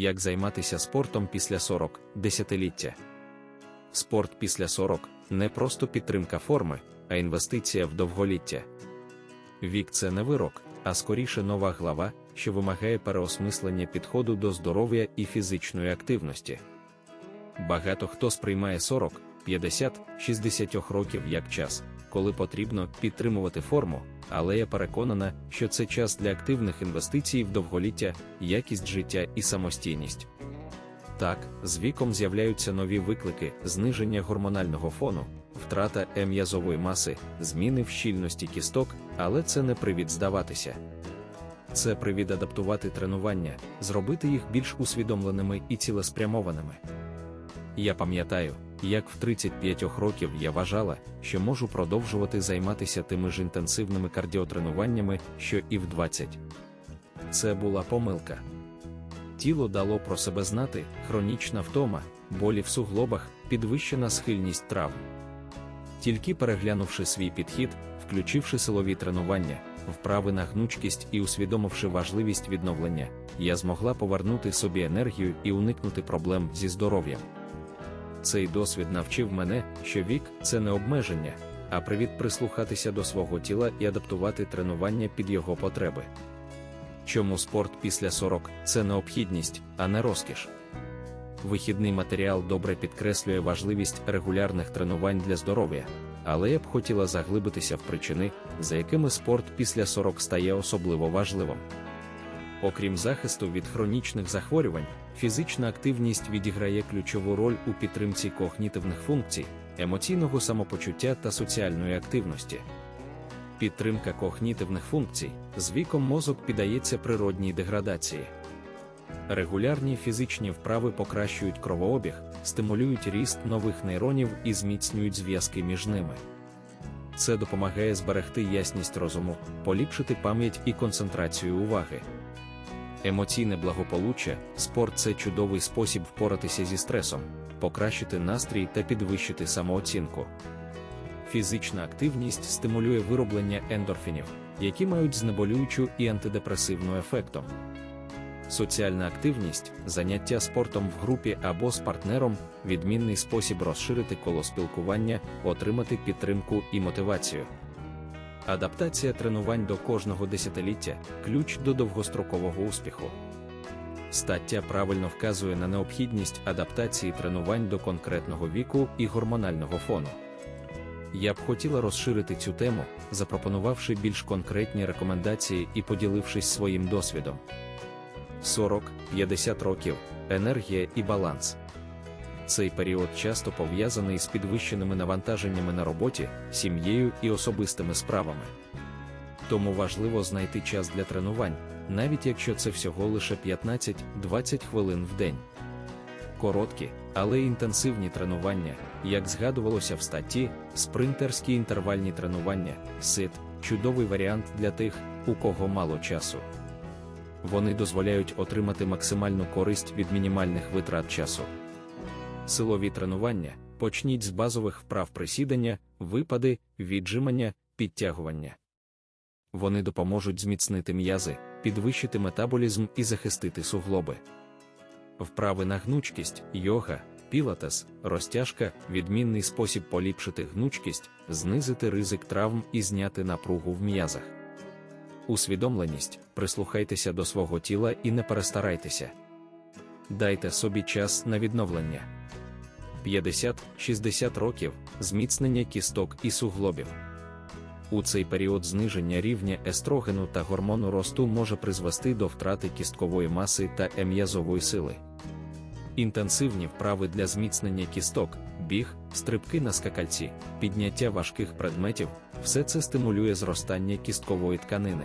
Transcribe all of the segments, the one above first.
як займатися спортом після 40 десятиліття. Спорт після 40 не просто підтримка форми, а інвестиція в довголіття. Вік це не вирок, а скоріше нова глава, що вимагає переосмислення підходу до здоров'я і фізичної активності. Багато хто сприймає 40, 50, 60 років як час, коли потрібно підтримувати форму, але я переконана, що це час для активних інвестицій в довголіття, якість життя і самостійність. Так, з віком з'являються нові виклики, зниження гормонального фону, втрата м'язової маси, зміни в щільності кісток, але це не привід здаватися. Це привід адаптувати тренування, зробити їх більш усвідомленими і цілеспрямованими. Я пам'ятаю, як в 35 років я вважала, що можу продовжувати займатися тими ж інтенсивними кардіотренуваннями, що і в 20. Це була помилка. Тіло дало про себе знати, хронічна втома, болі в суглобах, підвищена схильність травм. Тільки переглянувши свій підхід, включивши силові тренування, вправи на гнучкість і усвідомивши важливість відновлення, я змогла повернути собі енергію і уникнути проблем зі здоров'ям. Цей досвід навчив мене, що вік це не обмеження, а привід прислухатися до свого тіла і адаптувати тренування під його потреби. Чому спорт після 40 це необхідність, а не розкіш. Вихідний матеріал добре підкреслює важливість регулярних тренувань для здоров'я, але я б хотіла заглибитися в причини, за якими спорт після 40 стає особливо важливим. Окрім захисту від хронічних захворювань, фізична активність відіграє ключову роль у підтримці когнітивних функцій, емоційного самопочуття та соціальної активності. Підтримка когнітивних функцій з віком мозок піддається природній деградації. Регулярні фізичні вправи покращують кровообіг, стимулюють ріст нових нейронів і зміцнюють зв'язки між ними. Це допомагає зберегти ясність розуму, поліпшити пам'ять і концентрацію уваги. Емоційне благополуччя, спорт це чудовий спосіб впоратися зі стресом, покращити настрій та підвищити самооцінку. Фізична активність стимулює вироблення ендорфінів, які мають знеболюючу і антидепресивну ефектом. Соціальна активність, заняття спортом в групі або з партнером відмінний спосіб розширити коло спілкування, отримати підтримку і мотивацію. Адаптація тренувань до кожного десятиліття ключ до довгострокового успіху. Стаття правильно вказує на необхідність адаптації тренувань до конкретного віку і гормонального фону. Я б хотіла розширити цю тему, запропонувавши більш конкретні рекомендації і поділившись своїм досвідом. 40-50 років енергія і баланс. Цей період часто пов'язаний з підвищеними навантаженнями на роботі, сім'єю і особистими справами. Тому важливо знайти час для тренувань, навіть якщо це всього лише 15-20 хвилин в день. Короткі, але інтенсивні тренування, як згадувалося в статті, спринтерські інтервальні тренування, сит чудовий варіант для тих, у кого мало часу. Вони дозволяють отримати максимальну користь від мінімальних витрат часу. Силові тренування почніть з базових вправ присідання, випади, віджимання, підтягування. Вони допоможуть зміцнити м'язи, підвищити метаболізм і захистити суглоби. Вправи на гнучкість, йога, пілатес, розтяжка відмінний спосіб поліпшити гнучкість, знизити ризик травм і зняти напругу в м'язах. Усвідомленість, прислухайтеся до свого тіла і не перестарайтеся. Дайте собі час на відновлення. 50-60 років зміцнення кісток і суглобів. У цей період зниження рівня естрогену та гормону росту може призвести до втрати кісткової маси та ем'язової сили. Інтенсивні вправи для зміцнення кісток, біг, стрибки на скакальці, підняття важких предметів все це стимулює зростання кісткової тканини.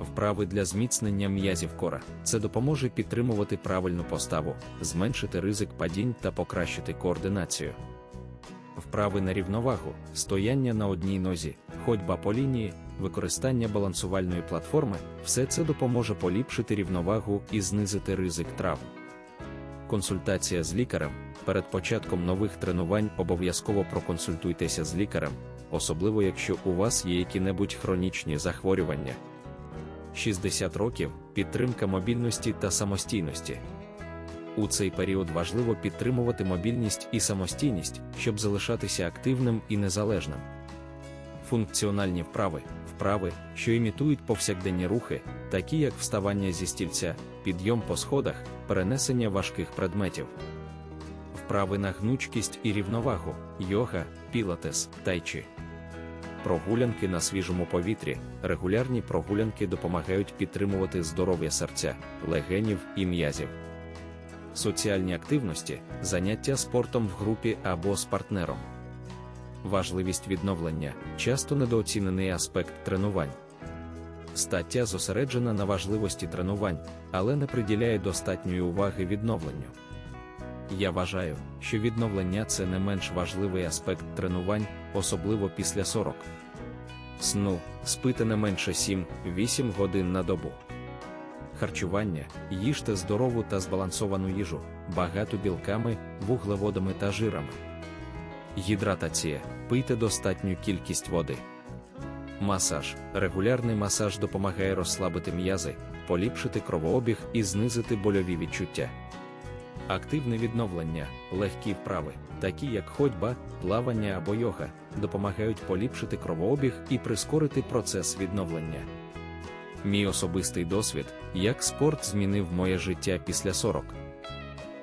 Вправи для зміцнення м'язів кора це допоможе підтримувати правильну поставу, зменшити ризик падінь та покращити координацію. Вправи на рівновагу, стояння на одній нозі, ходьба по лінії, використання балансувальної платформи все це допоможе поліпшити рівновагу і знизити ризик травм. Консультація з лікарем. Перед початком нових тренувань обов'язково проконсультуйтеся з лікарем, особливо якщо у вас є які-небудь хронічні захворювання. 60 років підтримка мобільності та самостійності. У цей період важливо підтримувати мобільність і самостійність, щоб залишатися активним і незалежним. Функціональні вправи вправи, що імітують повсякденні рухи, такі як вставання зі стільця, підйом по сходах, перенесення важких предметів. Вправи на гнучкість і рівновагу, йога, пілатес, тайчі. Прогулянки на свіжому повітрі, регулярні прогулянки допомагають підтримувати здоров'я серця, легенів і м'язів. Соціальні активності, заняття спортом в групі або з партнером. Важливість відновлення часто недооцінений аспект тренувань. Стаття зосереджена на важливості тренувань, але не приділяє достатньої уваги відновленню. Я вважаю, що відновлення це не менш важливий аспект тренувань, особливо після 40. Сну спити не менше 7-8 годин на добу. Харчування їжте здорову та збалансовану їжу, багато білками, вуглеводами та жирами. Гідратація пийте достатню кількість води. Масаж регулярний масаж допомагає розслабити м'язи, поліпшити кровообіг і знизити больові відчуття. Активне відновлення, легкі вправи, такі як ходьба, плавання або йога, допомагають поліпшити кровообіг і прискорити процес відновлення. Мій особистий досвід, як спорт змінив моє життя після 40.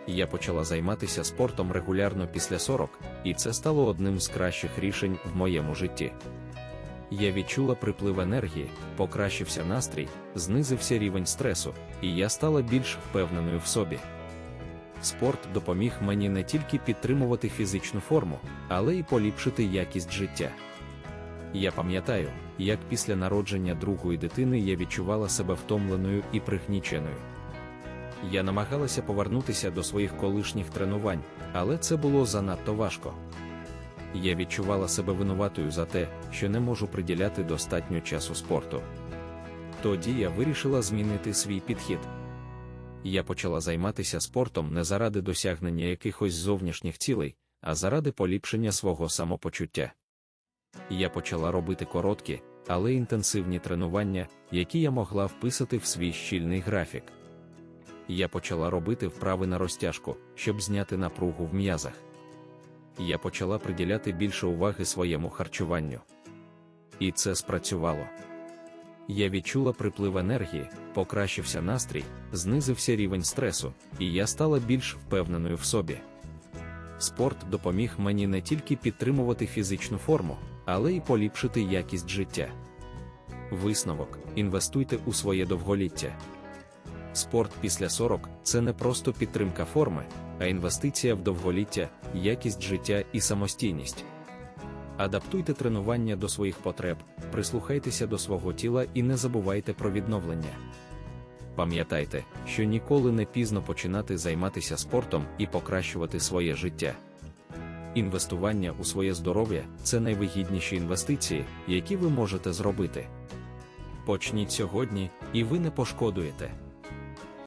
Я почала займатися спортом регулярно після 40, і це стало одним з кращих рішень в моєму житті. Я відчула приплив енергії, покращився настрій, знизився рівень стресу, і я стала більш впевненою в собі. Спорт допоміг мені не тільки підтримувати фізичну форму, але й поліпшити якість життя. Я пам'ятаю, як після народження другої дитини я відчувала себе втомленою і пригніченою. Я намагалася повернутися до своїх колишніх тренувань, але це було занадто важко. Я відчувала себе винуватою за те, що не можу приділяти достатньо часу спорту. Тоді я вирішила змінити свій підхід. Я почала займатися спортом не заради досягнення якихось зовнішніх цілей, а заради поліпшення свого самопочуття. Я почала робити короткі, але інтенсивні тренування, які я могла вписати в свій щільний графік. Я почала робити вправи на розтяжку, щоб зняти напругу в м'язах. Я почала приділяти більше уваги своєму харчуванню. І це спрацювало. Я відчула приплив енергії, покращився настрій, знизився рівень стресу, і я стала більш впевненою в собі. Спорт допоміг мені не тільки підтримувати фізичну форму, але й поліпшити якість життя. Висновок: інвестуйте у своє довголіття. Спорт після 40 це не просто підтримка форми, а інвестиція в довголіття, якість життя і самостійність. Адаптуйте тренування до своїх потреб, прислухайтеся до свого тіла і не забувайте про відновлення. Пам'ятайте, що ніколи не пізно починати займатися спортом і покращувати своє життя. Інвестування у своє здоров'я це найвигідніші інвестиції, які ви можете зробити. Почніть сьогодні, і ви не пошкодуєте.